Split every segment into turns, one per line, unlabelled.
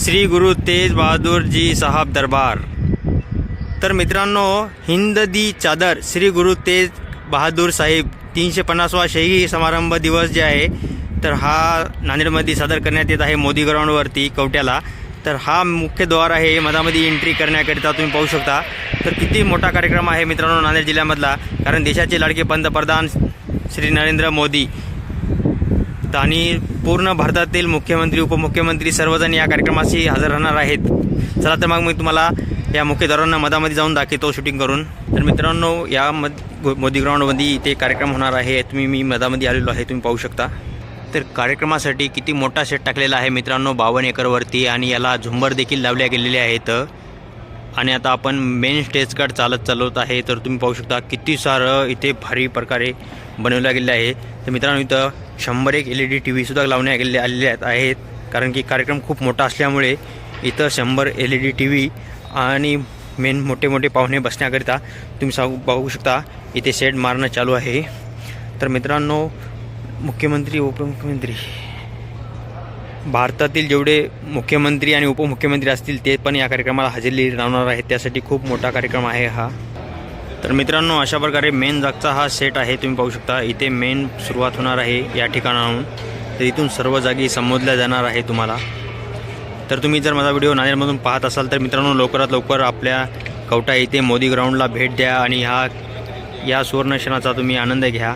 श्री गुरु तेज बहादूरजी साहब दरबार। तर मित्रांनो हिंद दी चादर श्री गुरु तेज बहादूर साहेब तीनशे पन्नासवा शहीद समारंभ दिवस जे आहे तर हा नांदेडमध्ये सादर करण्यात येत आहे मोदी ग्राउंडवरती कवट्याला. तर हा मुख्य द्वार आहे मधामध्ये एंट्री करण्याकरिता तुम्ही पाहू शकता. तर किती मोठा कार्यक्रम आहे मित्रांनो नांदेड जिल्ह्यामधला कारण देशाचे लाडके पंतप्रधान श्री नरेंद्र मोदी तर आणि पूर्ण भारतातील मुख्यमंत्री उपमुख्यमंत्री सर्वजण या कार्यक्रमाशी हजर राहणार आहेत. चला तर मग मी तुम्हाला या मुख्य दरांना मधामध्ये जाऊन दाखवतो शूटिंग करून. तर मित्रांनो या मध मोदी ग्राउंडमध्ये इथे कार्यक्रम होणार आहे. तुम्ही मी मधामध्ये आलेलो आहे तुम्ही पाहू शकता. तर कार्यक्रमासाठी किती मोठा सेट टाकलेला आहे मित्रांनो बावन्न एकरवरती आणि याला झुंबर देखील लावल्या गेलेले आहेत. आणि आता आपण मेन स्टेजकडे चालत चालवत आहे. तर तुम्ही पाहू शकता किती सारं इथे भारी प्रकारे बनवलं गेलं आहे. तर मित्रांनो इथं शंभर एक एल ई डी टी व्हीसुद्धा लावण्यात गेले आलेले आहेत. आहेत कारण की कार्यक्रम खूप मोठा असल्यामुळे इथं शंभर L E D T V आणि मेन मोठे मोठे पाहुणे बसण्याकरिता तुम्ही सांगू पाहू शकता. इथे शेड मारणं चालू आहे. तर मित्रांनो मुख्यमंत्री उपमुख्यमंत्री. भारतातील जेवढे मुख्यमंत्री आणि उपमुख्यमंत्री असतील ते पण या कार्यक्रमाला हजेरी लावणार आहेत. त्यासाठी खूप मोठा कार्यक्रम आहे हा. तर मित्रांनो अशा प्रकारे मेन जागचा हा सेट आहे. तुम्ही पाहू शकता इथे मेन सुरुवात होणार आहे या ठिकाणाहून. तर इथून सर्व जागी संबोधल्या जाणार आहे तुम्हाला. तर तुम्ही जर माझा व्हिडिओ नांदेडमधून पाहत असाल तर मित्रांनो लवकरात लवकर आपल्या कवटा येथे मोदी ग्राउंडला भेट द्या आणि हा या सुवर्णशनाचा तुम्ही आनंद घ्या.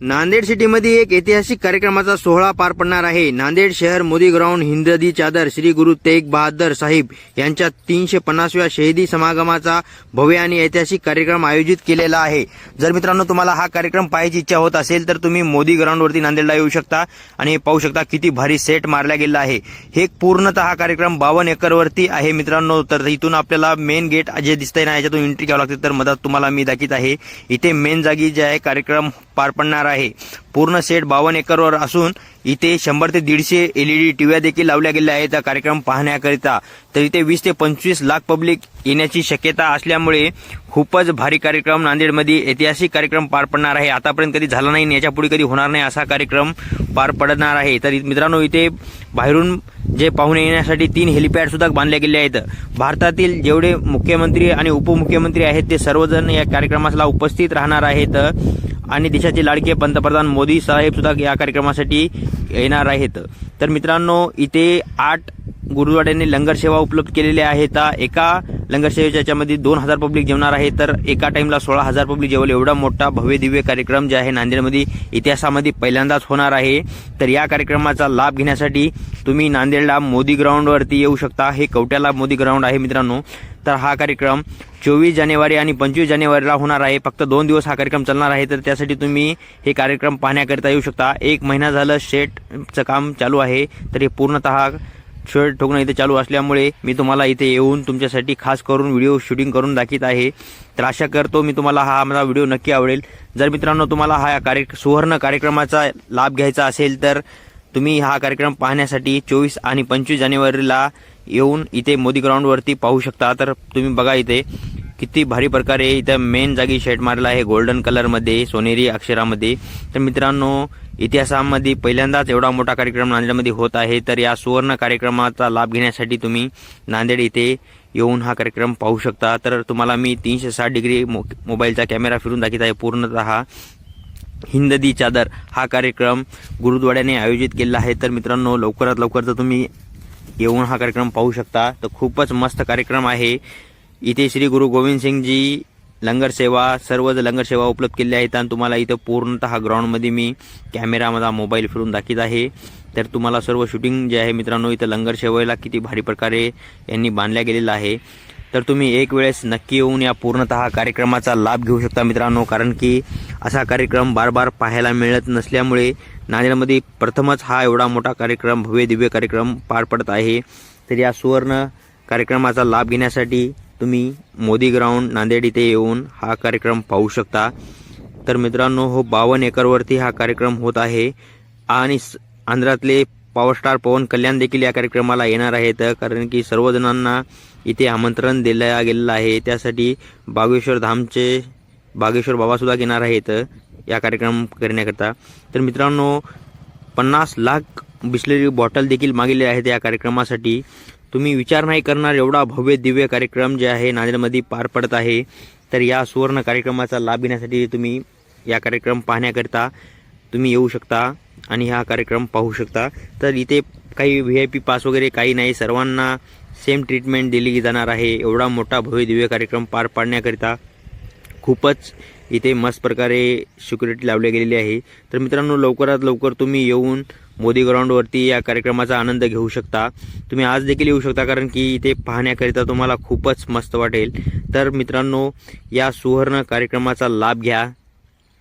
नांदेड सिटीमध्ये एक ऐतिहासिक कार्यक्रमाचा सोहळा पार पडणार आहे. नांदेड शहर मोदी ग्राउंड हिंददी चादर श्री गुरु तेग बहादर साहिब यांच्या तीनशे पन्नासव्या शहीदी समागमाचा भव्य आणि ऐतिहासिक कार्यक्रम आयोजित केलेला आहे. जर मित्रांनो तुम्हाला हा कार्यक्रम पाहायची इच्छा होत असेल तर तुम्ही मोदी ग्राउंडवरती नांदेडला येऊ शकता आणि पाहू शकता किती भारी सेट मारला गेला आहे. हे पूर्णतः हा कार्यक्रम बावन्न एकरवरती आहे मित्रांनो तर इथून आपल्याला मेन गेट जे दिसतंय ना याच्यातून एंट्री घ्यावं लागते तर मदत तुम्हाला मी दाखीत आहे. इथे मेन जागी जे आहे कार्यक्रम पार पडणार आहे. पूर्ण सेट बावन्न एकरवर असून इथे शंभर ते दीडशे एलईडी टीव्या देखील लावल्या गेल्या आहेत. कार्यक्रम पाहण्याकरिता तर इथे वीस ते पंचवीस लाख पब्लिक येण्याची शक्यता असल्यामुळे खूपच भारी कार्यक्रम नांदेडमध्ये ऐतिहासिक कार्यक्रम पार पडणार आहे. आतापर्यंत कधी झाला नाही आणि कधी होणार नाही असा कार्यक्रम पार पडणार आहे. तर मित्रांनो इथे बाहेरून जे पाहुणे येण्यासाठी तीन हेलिपॅड सुद्धा बांधले गेले आहेत. भारतातील जेवढे मुख्यमंत्री आणि उपमुख्यमंत्री आहेत ते सर्वजण या कार्यक्रमाला उपस्थित राहणार आहेत. आणि देशाचे लाडके पंतप्रधान मोदी साहेब सुद्धा या कार्यक्रमासाठी येणार आहेत. तर मित्रांनो इथे आठ गुरुद्वाड्यांनी लंगर सेवा उपलब्ध केलेल्या आहेत. एका लंगरसेवेच्या याच्यामध्ये दोन हजार पब्लिक जेवणार आहे. तर एका टाइमला सोळा हजार पब्लिक जेवल. एवढा मोठा भव्य दिव्य कार्यक्रम जे आहे नांदेडमध्ये इतिहासामध्ये पहिल्यांदाच होणार आहे. तर या कार्यक्रमाचा लाभ घेण्यासाठी तुम्ही नांदेडला मोदी ग्राउंडवरती येऊ शकता. हे कवट्याला मोदी ग्राउंड आहे मित्रांनो. तर हा कार्यक्रम चोवीस जानेवारी आणि पंचवीस जानेवारीला होणार आहे. फक्त दोन दिवस हा कार्यक्रम चालणार आहे. तर त्यासाठी तुम्ही हे कार्यक्रम पाहण्याकरिता येऊ शकता. एक महिना झालं शेटचं काम चालू आहे. तर हे पूर्णतः शर्ट ठोकणं इथे चालू असल्यामुळे मी तुम्हाला इथे येऊन तुमच्यासाठी खास करून व्हिडिओ शूटिंग करून दाखवत आहे. तर आशा करतो मी तुम्हाला हा माझा व्हिडिओ नक्की आवडेल. जर मित्रांनो तुम्हाला हा कार्य सुवर्ण कार्यक्रमाचा लाभ घ्यायचा असेल तर तुम्ही हा कार्यक्रम पाहण्यासाठी चोवीस आणि पंचवीस जानेवारीला येऊन इथे मोदी ग्राउंडवरती पाहू शकता. तर तुम्ही बघा इथे. किती भारी प्रकारे इथं मेन जागी शेड मारला आहे. गोल्डन कलरमध्ये सोनेरी अक्षरामध्ये. तर मित्रांनो इतिहासामध्ये पहिल्यांदाच एवढा मोठा कार्यक्रम नांदेडमध्ये होत आहे. तर या सुवर्ण कार्यक्रमाचा लाभ घेण्यासाठी तुम्ही नांदेड इथे येऊन हा कार्यक्रम पाहू शकता. तर तुम्हाला मी तीनशे साठ डिग्री मो मोबाईलचा कॅमेरा फिरून दाखवत आहे. पूर्णतः हिंददी चादर हा कार्यक्रम गुरुद्वाड्याने आयोजित केलेला आहे. तर मित्रांनो लवकरात लवकर तर तुम्ही येऊन हा कार्यक्रम पाहू शकता. तर खूपच मस्त कार्यक्रम आहे. इथे श्री गुरु गोविंद सिंगजी लंगर सेवा सर्व लंगर सेवा उपलब्ध केल्या आहेत आणि तुम्हाला इथं पूर्णतः ग्राउंडमध्ये मी कॅमेरामधा मोबाईल फिरून दाखीत आहे. तर तुम्हाला सर्व शूटिंग जे आहे मित्रांनो इथं लंगर सेवेला किती भारी प्रकारे यांनी बांधल्या गेलेलं आहे. तर तुम्ही एक वेळेस नक्की येऊन या पूर्णतः कार्यक्रमाचा लाभ घेऊ शकता मित्रांनो कारण की असा कार्यक्रम बार बार पाहायला मिळत नसल्यामुळे नांदेडमध्ये प्रथमच हा एवढा मोठा कार्यक्रम भव्य दिव्य कार्यक्रम पार पडत आहे. तर या सुवर्ण कार्यक्रमाचा लाभ घेण्यासाठी तुम्ही मोदी ग्राउंड नांदेड इथे येऊन हा कार्यक्रम पाहू शकता. तर मित्रांनो हो बावन्न एकरवरती हा कार्यक्रम होत आहे. आणि आंध्रातले पॉवर स्टार पवन कल्याण देखील या कार्यक्रमाला येणार आहेत. कारण की सर्वजणांना इथे आमंत्रण दिलं गेलेलं आहे. त्यासाठी बागेश्वर धामचे बागेश्वर बाबासुद्धा येणार आहेत या कार्यक्रम करण्याकरता. तर मित्रांनो पन्नास लाख बिसलेरी बॉटल देखील मागवले आहेत या कार्यक्रमासाठी. तुम्ही विचार नाही करणार एवढा भव्य दिव्य कार्यक्रम जे आहे नांदेडमध्ये पार पडत आहे. तर या सुवर्ण कार्यक्रमाचा लाभ घेण्यासाठी तुम्ही या कार्यक्रम पाहण्याकरिता तुम्ही येऊ शकता आणि हा कार्यक्रम पाहू शकता. तर इथे काही व्ही आय पी पास वगैरे काही नाही. सर्वांना सेम ट्रीटमेंट दिली जाणार आहे. एवढा मोठा भव्य दिव्य कार्यक्रम पार पाडण्याकरिता खूपच इथे मस्त प्रकारे सिक्युरिटी लावली गेलेली आहे. तर मित्रांनो लवकरात लवकर तुम्ही येऊन मोदी ग्राउंडवरती या कार्यक्रमाचा आनंद घेऊ शकता. तुम्ही आज देखील येऊ शकता कारण की इथे पाहण्याकरिता तुम्हाला खूपच मस्त वाटेल. तर मित्रांनो या सुवर्ण कार्यक्रमाचा लाभ घ्या.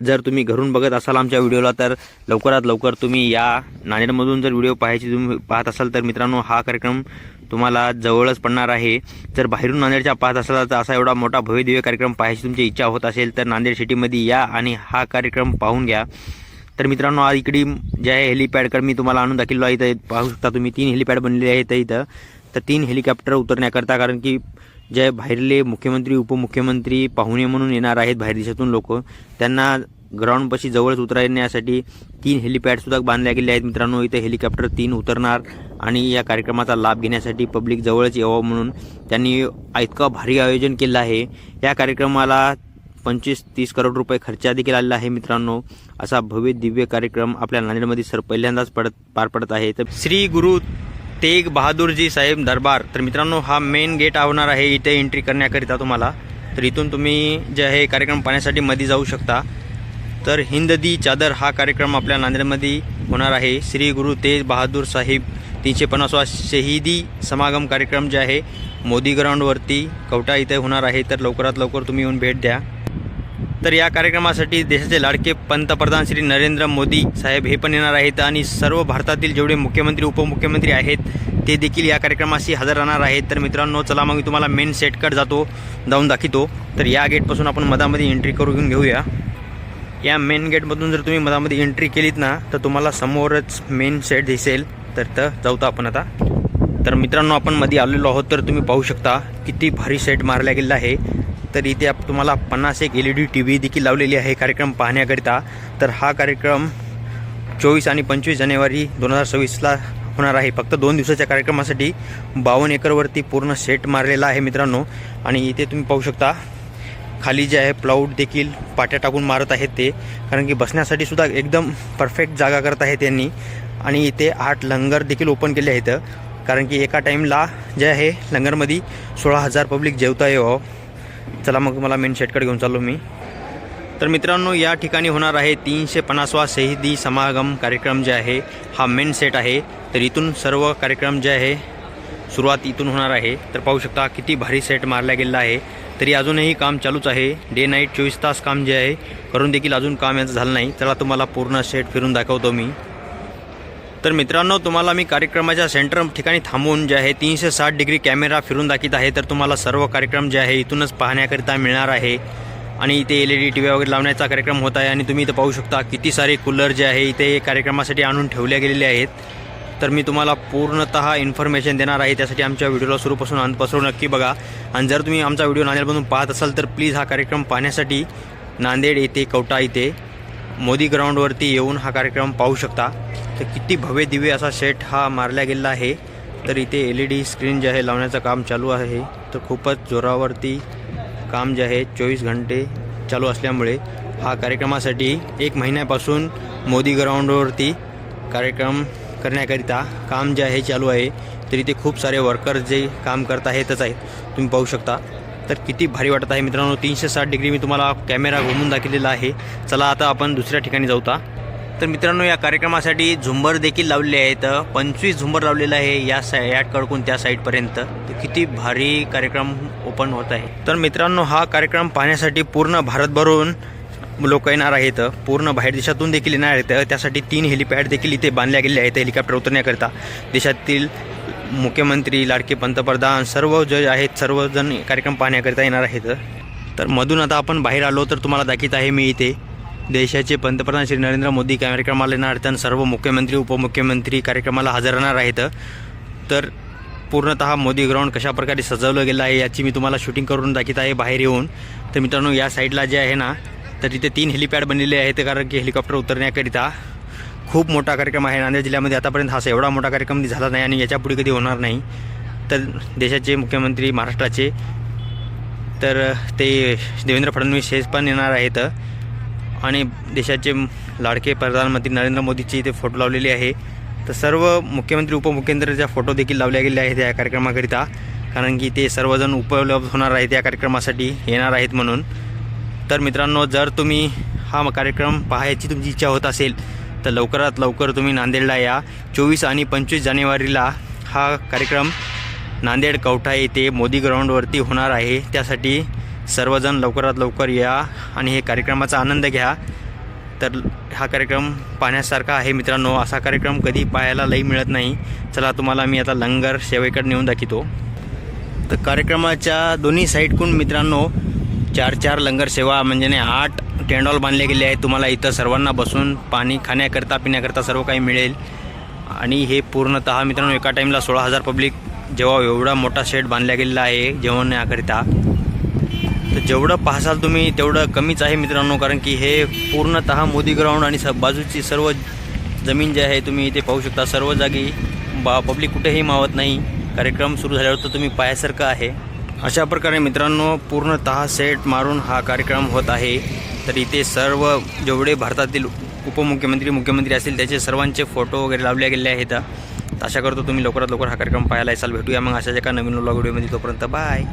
जर तुम्ही घरून बघत असाल आमच्या व्हिडिओला तर लवकरात लवकर तुम्ही या नांदेडमधून जर व्हिडिओ पाहायची तुम्ही पाहत असाल तर मित्रांनो हा कार्यक्रम तुम्हाला जवळच पडणार आहे. जर बाहेरून नांदेडच्या पाहत असाल तर असा एवढा मोठा भव्यदिव्य कार्यक्रम पाहायची तुमची इच्छा होत असेल तर नांदेड सिटीमध्ये या आणि हा कार्यक्रम पाहून घ्या. तर मित्रांनो आज इकडे जे आहे हेलिपॅडकडे मी तुम्हाला आणून दाखवलो आहे इथं पाहू शकता तुम्ही तीन हेलिपॅड बनलेले आहेत इथं. तर तीन हेलिकॉप्टर उतरण्याकरता कारण की जे बाहेरले मुख्यमंत्री उपमुख्यमंत्री पाहुणे म्हणून येणार आहेत बाहेर देशातून लोक त्यांना ग्राउंडपाशी जवळच उतरण्यासाठी तीन हेलिपॅडसुद्धा बांधल्या गेले आहेत. मित्रांनो इथे हेलिकॉप्टर तीन उतरणार आणि या कार्यक्रमाचा लाभ घेण्यासाठी पब्लिक जवळच यावं म्हणून त्यांनी इतकं भारी आयोजन केलं आहे. या कार्यक्रमाला पंचवीस तीस करोड रुपये खर्च देखील आलेला आहे मित्रांनो. असा भव्य दिव्य कार्यक्रम आपल्या नांदेडमध्ये सर पहिल्यांदाच पडत पार पडत आहे. तर श्री गुरु तेग बहादूरजी साहेब दरबार. तर मित्रांनो हा मेन गेट आवणार आहे. इथे एंट्री करण्याकरिता तुम्हाला. तर इथून तुम्ही जे आहे कार्यक्रम पाहण्यासाठी मध्ये जाऊ शकता. तर हिंददी चादर हा कार्यक्रम आपल्या नांदेडमध्ये होणार आहे. श्री गुरु तेज बहादूर साहेब तीनशे पन्नासवा शहीदी समागम कार्यक्रम जे आहे मोदी ग्राउंडवरती कवटा इथे होणार आहे. तर लवकरात लवकर तुम्ही येऊन भेट द्या. तर या कार्यक्रमासाठी देशाचे लाडके पंतप्रधान श्री नरेंद्र मोदी साहेब हे पण येणार आहेत आणि सर्व भारतातील जेवढे मुख्यमंत्री उपमुख्यमंत्री आहेत ते देखील या कार्यक्रमाशी हजर राहणार आहेत. तर मित्रांनो चला मग मी तुम्हाला मेन सेटकट जातो जाऊन दाखवतो तर या गेटपासून आपण मधामध्ये एंट्री करून घेऊया. या मेन गेटमधून जर तुम्ही मधामध्ये एंट्री केलीत ना तर तुम्हाला समोरच मेन सेट दिसेल. तर तर जाऊतो आपण आता. तर मित्रांनो आपण मध्ये आलेलो आहोत तर तुम्ही पाहू शकता किती भारी सेट मारला गेलेला आहे. तर इथे आप तुम्हाला पन्नास एक L E D T V देखील लावलेली आहे कार्यक्रम पाहण्याकरिता. तर हा कार्यक्रम चोवीस आणि पंचवीस जानेवारी दोन हजार सव्वीसला होणार आहे. फक्त दोन दिवसाच्या कार्यक्रमासाठी बावन्न एकरवरती पूर्ण सेट मारलेला आहे मित्रांनो. आणि इथे तुम्ही पाहू शकता खाली जे आहे प्लाऊड देखील पाट्या टाकून मारत आहेत ते. कारण की बसण्यासाठी सुद्धा एकदम परफेक्ट जागा करत आहेत त्यांनी. आणि इथे आठ लंगर देखील ओपन केले आहेत. कारण की एका टाईमला जे आहे लंगरमध्ये सोळा हजार पब्लिक जेवता यावं हो. चला मग मला मेन शेटकडे घेऊन चाललो मी. तर मित्रांनो या ठिकाणी होणार आहे तीनशे पन्नासवा शहीदी समागम कार्यक्रम जे आहे हा मेन सेट आहे. तर इथून सर्व कार्यक्रम जे आहे सुरुवात इथून होणार आहे. तर पाहू शकता किती भारी सेट मारला गेलेला आहे. तरी अजूनही काम चालूच आहे. डे नाईट चोवीस तास काम जे आहे करून देखील अजून काम याचं झालं नाही. चला तुम्हाला पूर्ण सेट फिरून दाखवतो मी. तर मित्रांनो तुम्हाला मी कार्यक्रमाच्या सेंटर ठिकाणी थांबून जे आहे तीनशे साठ डिग्री कॅमेरा फिरून दाखवत आहे. तर तुम्हाला सर्व कार्यक्रम जे आहे इथूनच पाहण्याकरिता मिळणार आहे. आणि इथे L E D T V वगैरे लावण्याचा कार्यक्रम होत आहे. आणि तुम्ही इथं पाहू शकता किती सारे कूलर जे आहे इथे कार्यक्रमासाठी आणून ठेवले गेलेले आहेत. तर मी तुम्हाला पूर्णतः इन्फॉर्मेशन देणार आहे. त्यासाठी आमच्या व्हिडिओला सुरूपासून अंतपासून नक्की बघा. आणि जर तुम्ही आमचा व्हिडिओ नांदेडमधून पाहत असाल तर प्लीज हा कार्यक्रम पाहण्यासाठी नांदेड येथे कवटा इथे मोदी ग्राउंडवरती येऊन हा कार्यक्रम पाहू शकता. तर किती भव्य दिव्य असा सेट हा मारला गेलेला आहे. तर इथे एल ई डी स्क्रीन जे आहे लावण्याचं काम चालू आहे. तर खूपच जोरावरती काम जे आहे चोवीस घंटे चालू असल्यामुळे हा कार्यक्रमासाठी एक महिन्यापासून मोदी ग्राउंडवरती कार्यक्रम करण्याकरिता काम जे आहे चालू आहे. तर इथे खूप सारे वर्कर्स जे काम करत आहेतच आहेत तुम्ही पाहू शकता. तर किती भारी वाटत आहे मित्रांनो. तीनशे साठ डिग्री मी तुम्हाला कॅमेरा घुमून दाखवलेला आहे. चला आता आपण दुसऱ्या ठिकाणी जाऊता तर मित्रांनो या कार्यक्रमासाठी झुंबर देखील लावलेले आहेत पंचवीस झुंबर लावलेलं आहे या सा याकडकून त्या साईडपर्यंत तर किती भारी कार्यक्रम ओपन होत आहे. तर मित्रांनो हा कार्यक्रम पाहण्यासाठी पूर्ण भारतभरून लोक येणार आहेत. पूर्ण बाहेर देशातून देखील येणार आहेत. त्यासाठी तीन हेलिपॅड देखील इथे बांधल्या गेले आहेत. हेलिकॉप्टर उतरण्याकरिता देशातील मुख्यमंत्री लाडके पंतप्रधान सर्व जे आहेत सर्वजण कार्यक्रम पाहण्याकरिता येणार आहेत. तर मधून आता आपण बाहेर आलो तर तुम्हाला दाखित आहे मी इथे. देशाचे पंतप्रधान श्री नरेंद्र मोदी कार्यक्रमाला येणार आहेत आणि सर्व मुख्यमंत्री उपमुख्यमंत्री कार्यक्रमाला हजर राहणार आहेत. तर पूर्णतः मोदी ग्राउंड कशा प्रकारे सजवलं गेलं आहे याची मी तुम्हाला शूटिंग करून दाखीत आहे बाहेर येऊन. तर मित्रांनो या साईडला जे आहे ना तर तिथे तीन हेलिपॅड बनलेले आहेत कारण की हेलिकॉप्टर उतरण्याकरिता. खूप मोठा कार्यक्रम आहे. नांदेड जिल्ह्यामध्ये आतापर्यंत असा एवढा मोठा कार्यक्रम झाला नाही आणि याच्यापुढे कधी होणार नाही. तर देशाचे मुख्यमंत्री महाराष्ट्राचे तर ते देवेंद्र फडणवीस हे पण येणार आहेत. आणि देशाचे लाडके प्रधानमंत्री नरेंद्र मोदीचे इथे फोटो लावलेले आहे. तर सर्व मुख्यमंत्री उपमुख्यमंत्र्यांच्या फोटो देखील लावल्या गेले आहेत या कार्यक्रमाकरिता. कारण की ते सर्वजण उपलब्ध होणार आहेत या कार्यक्रमासाठी येणार आहेत म्हणून. तर मित्रांनो जर तुम्ही हा कार्यक्रम पाहायची तुमची इच्छा होत असेल तर लवकरात लवकर तुम्ही नांदेडला या. चोवीस आणि पंचवीस जानेवारीला हा कार्यक्रम नांदेड कवठा येथे मोदी ग्राउंडवरती होणार आहे. त्यासाठी सर्वजण लवकरात लवकर या आणि हे कार्यक्रमाचा आनंद घ्या. तर हा कार्यक्रम पाहण्यासारखा आहे मित्रांनो. असा कार्यक्रम कधी पाहायला लई मिळत नाही. चला तुम्हाला मी आता लंगर सेवेकडे नेऊन दाखवतो. तर कार्यक्रमाच्या दोन्ही साईडकडून मित्रांनो चार चार लंगर सेवा म्हणजे नाही आठ टेंडॉल बांधले गेले आहेत. तुम्हाला इथं सर्वांना बसून पाणी खाण्याकरता पिण्याकरता सर्व काही मिळेल. आणि हे पूर्णतः मित्रांनो एका टाईमला सोळा हजार पब्लिक जेव्हा एवढा मोठा शेड बांधला गेलेला आहे जेवण्याकरिता तर जेवढं पाहसाल तुम्ही तेवढं कमीच आहे मित्रांनो कारण की हे पूर्णतः मोदी ग्राउंड आणि स बाजूची सर्व जमीन जी आहे तुम्ही इथे पाहू शकता. सर्व जागी बा पब्लिक कुठेही मावत नाही. कार्यक्रम सुरू झाल्यावर तर तुम्ही पाहायसारखं आहे. अशा प्रकारे मित्रांनो पूर्णतः सेट मारून हा कार्यक्रम होत आहे. तर इथे सर्व जेवढे भारतातील उपमुख्यमंत्री मुख्यमंत्री असतील त्याचे सर्वांचे फोटो वगैरे लावले गेले आहेत. आशा करतो तुम्ही लवकरात लवकर हा कार्यक्रम पाहायला असाल भेटूया मग अशाच एका नवीन व्लॉग व्हिडिओमध्ये तोपर्यंत बाय